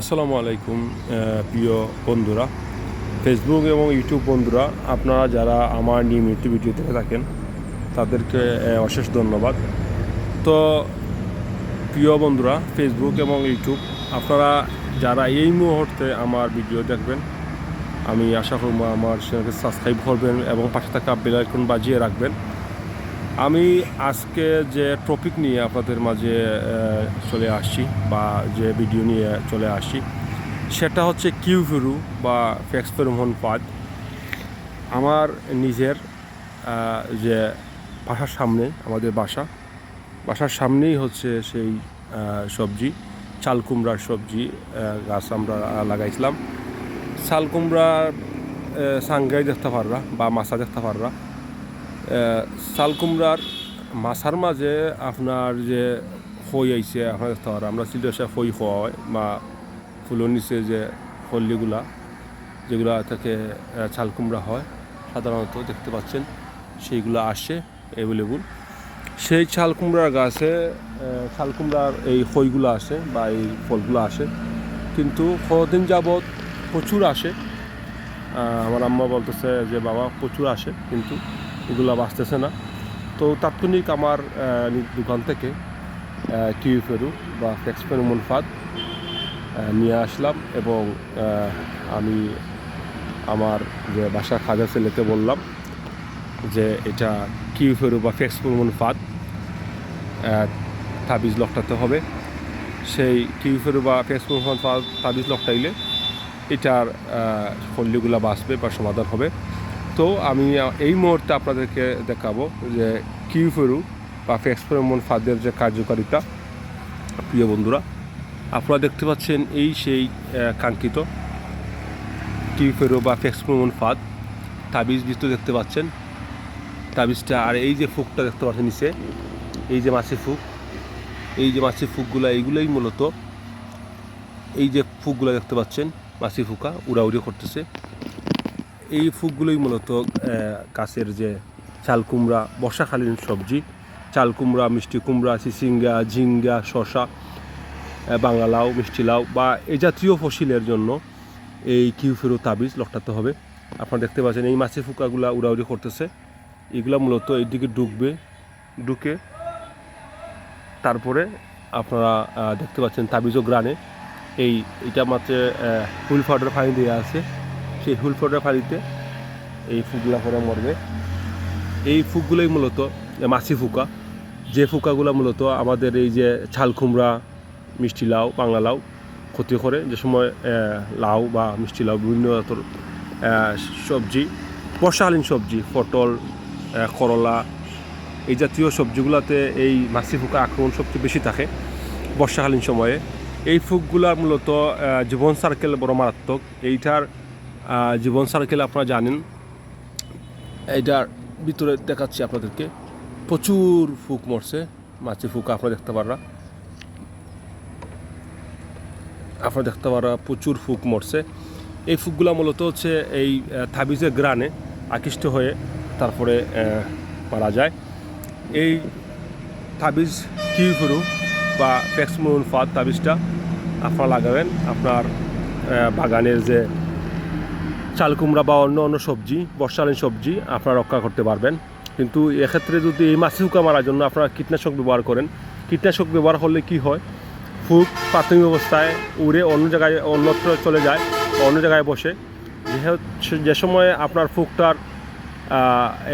আসসালামু আলাইকুম প্রিয় বন্ধুরা। ফেসবুক এবং ইউটিউব বন্ধুরা, আপনারা যারা আমার নিয়মিত ভিডিও দেখে থাকেন, তাদেরকে অশেষ ধন্যবাদ। তো, প্রিয় বন্ধুরা ফেসবুক এবং ইউটিউব আপনারা যারা এই মুহূর্তে আমার ভিডিও দেখবেন, আমি আশা করব আমার চ্যানেলকে সাবস্ক্রাইব করবেন এবং পাশে থাকা বেল আইকন বাজিয়ে রাখবেন। আমি আজকে যে টপিক নিয়ে আপনাদের মাঝে চলে আসছি বা যে ভিডিও নিয়ে চলে আসছি, সেটা হচ্ছে কিউ ফেরু বা ফ্যাক্স ফেরোমন পাদ। আমার নিজের যে বাসার সামনে, আমাদের বাসা, বাসার সামনেই হচ্ছে সেই সবজি, চাল কুমড়ার সবজি গাছ আমরা লাগাইছিলাম। চাল কুমড়ার সাঙ্গাই দেখতে পাররা বা মাছা দেখতে পাররা। চাল কুমড়ার মাছার মাঝে আপনার যে খই আইছে আপনার পারা আমরা খই খাওয়া হয় বা ফুলের নিচে যে ফল্লিগুলা যেগুলা থেকে আহ, চাল কুমড়া হয় সাধারণত দেখতে পাচ্ছেন সেইগুলো আসে অ্যাভেলেবল সেই চাল কুমড়ার গাছে আহ, চাল কুমড়ার এই খইগুলো আসে বা এই ফলগুলো আসে কিন্তু কদিন যাবৎ প্রচুর আসে। আমার আম্মা বলতেছে যে বাবা প্রচুর আসে কিন্তু এগুলো বাঁচতেছে না। তো তাৎক্ষণিক আমার দোকান থেকে কিউ ফেরু বা ফ্লেক্স ফেরোমন ফাদ নিয়ে আসলাম এবং আমি আমার যে বাসা খাজা ছেলেকে বললাম যে এটা কিউ ফেরু বা ফ্লেক্স ফেরোমন ফাদ তাবিজ লকটাতে হবে। সেই কিউ ফেরু বা ফ্লেক্স ফেরোমন ফাদ তাবিজ লকটাইলে এটার ফল্লিগুলো বাঁচবে বা সমাধান হবে। তো আমি এই মুহূর্তে আপনাদেরকে দেখাবো যে কিউ ফেরু বা ফেক্সপেরমন ফাদের যে কার্যকারিতা, প্রিয় বন্ধুরা, আপনারা দেখতে পাচ্ছেন এই সেই কাঙ্ক্ষিত কিউ ফেরু বা ফেক্সপেরমন ফাদ। তাবিজ বৃত্ত দেখতে পাচ্ছেন। তাবিজটা, আর এই যে ফুকটা দেখতে পাচ্ছেন নিচে, এই যে মাছি ফুক, এই যে মাছি ফুকগুলো, এইগুলোই মূলত এই যে ফুকগুলো দেখতে পাচ্ছেন, মাছি ফুকা, উড়াউড়ি করতেছে। এই ফুকগুলোই মূলত গাছের যে চাল কুমড়া, বর্ষাকালীন সবজি। চাল কুমড়া, মিষ্টি কুমড়া চিচিঙ্গা ঝিঙ্গা শশা বাংলা লাউ, মিষ্টি লাউ বা এই জাতীয় ফসিলের জন্য এই কিউ ফেরো তাবিজ লটাতে হবে। আপনারা দেখতে পাচ্ছেন এই মাছের ফুকাগুলা উড়াউড়ি করতেছে। এগুলা মূলত এইদিকে ঢুকবে ঢুকে তারপরে আপনারা দেখতে পাচ্ছেন তাবিজ ও গ্রানে। এই, এটা মাত্র হুল পাউডার ফাইন দেওয়া আছে। সেই হুল পাউডার পানিতে এই ফুকগুলা করে মরবে। এই ফুকগুলোই মূলত মাছি ফুকা। যে ফুকাগুলো মূলত আমাদের এই যে ছাল কুমড়া মিষ্টি লাউ বাংলা লাউ ক্ষতি করে। যে সময় লাউ বা মিষ্টি লাউ বিভিন্ন সবজি বর্ষাকালীন সবজি, পটল করলা, এই জাতীয় সবজিগুলোতে এই মাছি ফুকা আক্রমণ সবচেয়ে বেশি থাকে বর্ষাকালীন সময়ে। এই ফুকগুলা মূলত জীবন সার্কেল বড় মারাত্মক। এইটার জীবন সার্কেল আপনারা জানেন। এইটার ভিতরে দেখাচ্ছি আপনাদেরকে। প্রচুর ফুক মরছে মাছি ফুক আপনারা দেখতে পাররা। আপনারা দেখতে পাররা প্রচুর ফুক মরছে। এই ফুকগুলা মূলত হচ্ছে এই আহ, তাবিজের গ্রানে আকৃষ্ট হয়ে তারপরে মারা যায়। এই তাবিজ কি ফুরু বা ফেক্সমুন ফাদ তাবিজটা আপনারা লাগাবেন। আপনার বাগানের যে চাল কুমড়া বা অন্য অন্য সবজি বর্ষাকালীন সবজি আপনারা রক্ষা করতে পারবেন। কিন্তু এক্ষেত্রে যদি এই মাছি হুকা মারার জন্য আপনারা কীটনাশক ব্যবহার করেন, কীটনাশক ব্যবহার করলে কি হয়? ফুক, প্রাথমিক অবস্থায় উড়ে অন্য জায়গায়, অন্যত্র চলে যায়, অন্য জায়গায় বসে। যে সময়ে আপনার ফুকটার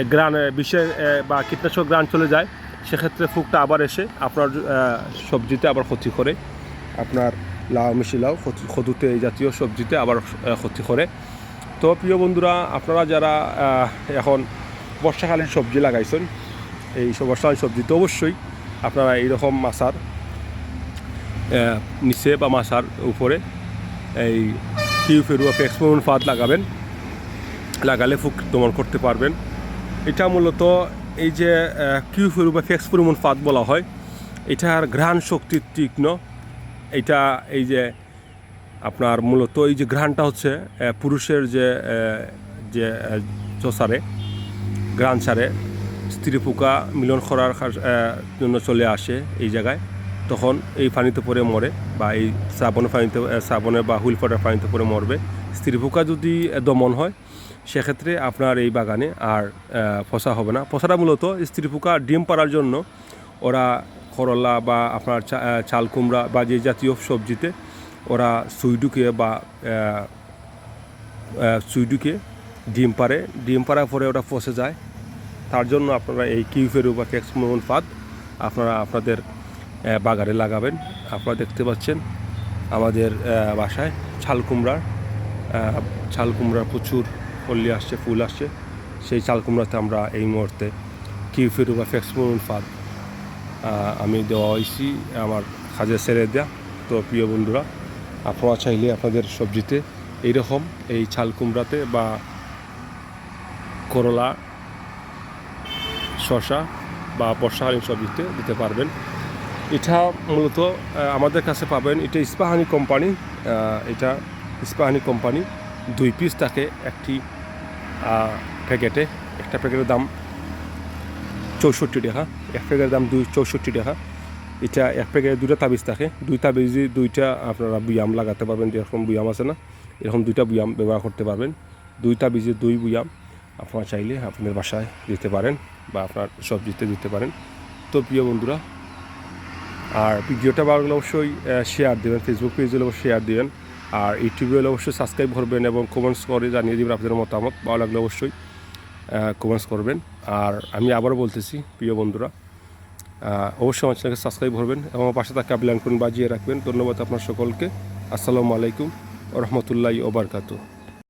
গ্রান বিষে বা কীটনাশক গ্রান চলে যায়, সেক্ষেত্রে ফুকটা আবার এসে আপনার সবজিতে আবার ক্ষতি করে। আপনার লাউ, মিশি লাউ, ক্ষতি- ক্ষতুতে এই জাতীয় সবজিতে আবার ক্ষতি করে। তো প্রিয় বন্ধুরা, আপনারা যারা এখন বর্ষাকালীন সবজি লাগাইছেন, এই বর্ষাকালীন সবজি তো অবশ্যই আপনারা এইরকম মাছার নিচে বা মাছার উপরে এই কিউ ফেরুয়া ফেক্সমন ফাদ লাগাবেন, লাগালে ফুক দমন করতে পারবেন। এটা মূলত এই যে কিউ ফেরু বা ফেক্সফেরোমন ফাদ বলা হয়, এটার ঘ্রাণ শক্তি তীক্ষ্ণ, এটা এই যে আপনার মূলত এই যে ঘ্রাণটা হচ্ছে পুরুষের যে যে চসারে ঘ্রাণ সারে, স্ত্রী পোকা মিলন করার জন্য চলে আসে এই জায়গায়। তখন এই পানিতে পরে মরে বা এই শ্রাবণের পানিতে শ্রাবণে বা হুইল ফটার পানিতে পরে মরবে। স্ত্রী পোকা যদি দমন হয়, সেক্ষেত্রে আপনার এই বাগানে আর ফসা হবে না। ফসাটা মূলত স্ত্রী পোকা ডিম পাড়ার জন্য। ওরা করলা বা আপনার চাল কুমড়া বা যে জাতীয় সবজিতে ওরা সুই ঢুকিয়ে বা আহ, আহ, সুই ঢুকিয়ে ডিম পারে ডিম পাড়ার পরে ওটা ফসে যায়। তার জন্য আপনারা এই কিউফেরু বা কেক্সমোন ফাদ আপনারা আপনাদের বাগানে লাগাবেন। আপনারা দেখতে পাচ্ছেন আমাদের বাসায় ছাল কুমড়ার ছাল কুমড়ার প্রচুর কল্লি আসছে ফুল আসছে। সেই চাল কুমড়াতে আমরা এই মুহূর্তে কিউফেরু বা ফেক্সমোন ফাদ আমি দেওয়া হয়েছি আমার কাজে ছেড়ে দেওয়া তো প্রিয় বন্ধুরা আপনারা চাইলে আপনাদের সবজিতে এইরকম এই ছাল কুমড়াতে বা করলা শশা বা বর্ষাকালীন সবজিতে দিতে পারবেন। এটা মূলত আমাদের কাছে পাবেন, এটা ইস্পাহানি কোম্পানি এটা ইস্পাহানি কোম্পানি। দুই পিস থাকে, একটি প্যাকেটে, একটা প্যাকেটের দাম চৌষট্টি টাকা, এক প্যাকেটের দাম দুই, চৌষট্টি টাকা। এটা এক প্যাকেটে দুটা তাবিজ থাকে। দুই তাবিজে দুইটা আপনারা বুয়াম লাগাতে পারবেন যেরকম বুয়াম আছে না, এরকম দুইটা বুয়াম ব্যবহার করতে পারবেন। দুই তাবিজে দুই বুয়াম আপনারা চাইলে আপনাদের বাসায় দিতে পারেন বা আপনার সবজিতে দিতে পারেন। তো প্রিয় বন্ধুরা, আর ভিডিওটা ভালো অবশ্যই শেয়ার দেবেন ফেসবুক পেজে হলে অবশ্যই শেয়ার দেবেন। আর ইউটিউবে হলে অবশ্যই সাবস্ক্রাইব করবেন এবং কমেন্টস করে জানিয়ে দেবেন আপনাদের মতামত। ভালো লাগলে অবশ্যই কমেন্টস করবেন। আর আমি আবারও বলতেছি, প্রিয় বন্ধুরা অবশ্যই আমার চ্যানেলকে সাবস্ক্রাইব করবেন এবং আমার পাশে থাকা বেল বাজিয়ে রাখবেন। ধন্যবাদ আপনার সকলকে। আসসালামু আলাইকুম রহমতুল্লাহ ওবরকাতু